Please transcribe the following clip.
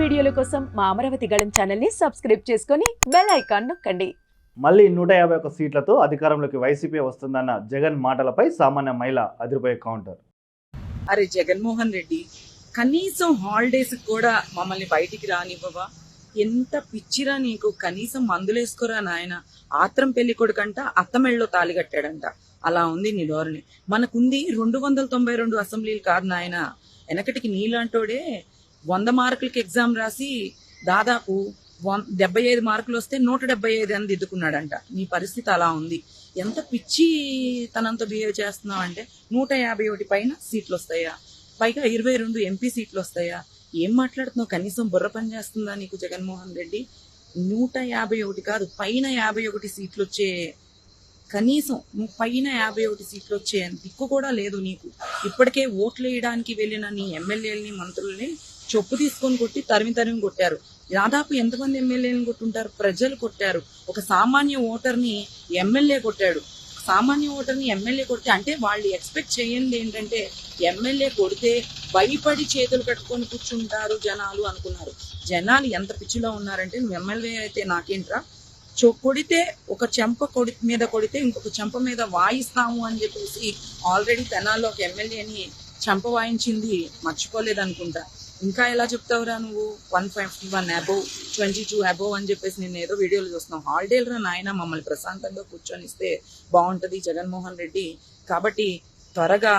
వీడియోల కోసం మా అమరావతి గళం ఛానల్ని సబ్స్క్రైబ్ చేసుకొని బెల్ ఐకాన్ నొక్కండి. మళ్ళీ నూట యాభై ఒక్క సీట్లతో అధికారంలోకి వైసీపీ వస్తుందన్న జగన్ మాటలపై సామాన్య మహిళ అదిరిపోయే కౌంటర్. అరే జగన్మోహన్ రెడ్డి కనీసం హాలిడేస్ కూడా మమ్మల్ని బయటికి రానివ్వవా? ఎంత పిచ్చిరా నీకు? కనీసం మందులేసుకోరా నాయన? ఆత్రం పెళ్ళి కొడుకంట అత్తమెళ్ళలో తాలి కట్టాడంట. అలా ఉంది నీ ధోరణి. మనకుంది రెండు వందల తొంభై రెండు అసెంబ్లీలు కాదు నాయన. వెనకటికి నీలాంటోడే వంద మార్కులకి ఎగ్జామ్ రాసి దాదాపు వన్ డెబ్బై ఐదు మార్కులు వస్తే నూట డెబ్బై ఐదు అని దిద్దుకున్నాడంట. నీ పరిస్థితి అలా ఉంది. ఎంత పిచ్చి తనంతో బిహేవ్ చేస్తున్నావు అంటే నూట యాభై ఒకటి పైన సీట్లు వస్తాయా? పైగా ఇరవై రెండు ఎంపీ సీట్లు వస్తాయా? ఏం మాట్లాడుతున్నావు? కనీసం బుర్ర పని చేస్తుందా నీకు జగన్మోహన్ రెడ్డి? నూట యాభై ఒకటి కాదు పైన యాభై ఒకటి సీట్లు వచ్చే కనీసం నువ్వు పైన యాభై ఒకటి సీట్లు వచ్చే దిక్కు కూడా లేదు నీకు. ఇప్పటికే ఓట్లు వేయడానికి వెళ్ళిన నీ ఎమ్మెల్యేలని మంత్రుల్ని చొప్పు తీసుకొని కొట్టి తరిమి తరిమి కొట్టారు. దాదాపు ఎంతమంది ఎమ్మెల్యేలను కొట్టుంటారు? ప్రజలు కొట్టారు. ఒక సామాన్య ఓటర్ని ఎమ్మెల్యే కొట్టాడు. సామాన్య ఓటర్ని ఎమ్మెల్యే కొడితే అంటే వాళ్ళు ఎక్స్పెక్ట్ చేయండి ఏంటంటే ఎమ్మెల్యే కొడితే భయపడి చేతులు కట్టుకొని కూర్చుంటారు జనాలు అనుకున్నారు. జనాలు ఎంత పిచ్చిలో ఉన్నారంటే నువ్వు ఎమ్మెల్యే అయితే నాకేంట్రా? కొడితే ఒక చెంప కొడి మీద కొడితే ఇంకొక చెంప మీద వాయిస్తాము అని చెప్పేసి ఆల్రెడీ తెనాల్లో ఒక ఎమ్మెల్యేని చెంప వాయించింది మర్చిపోలేదు అనుకుంటా ఇంకా ఎలా చెప్తావురా నువ్వు? One fifty one above twenty two above అని చెప్పేసి నేను ఏదో వీడియోలు చూస్తున్నావు హాలిడేలు రా నాయన మమ్మల్ని ప్రశాంతంగా కూర్చొని ఇస్తే బాగుంటది జగన్మోహన్ రెడ్డి. కాబట్టి త్వరగా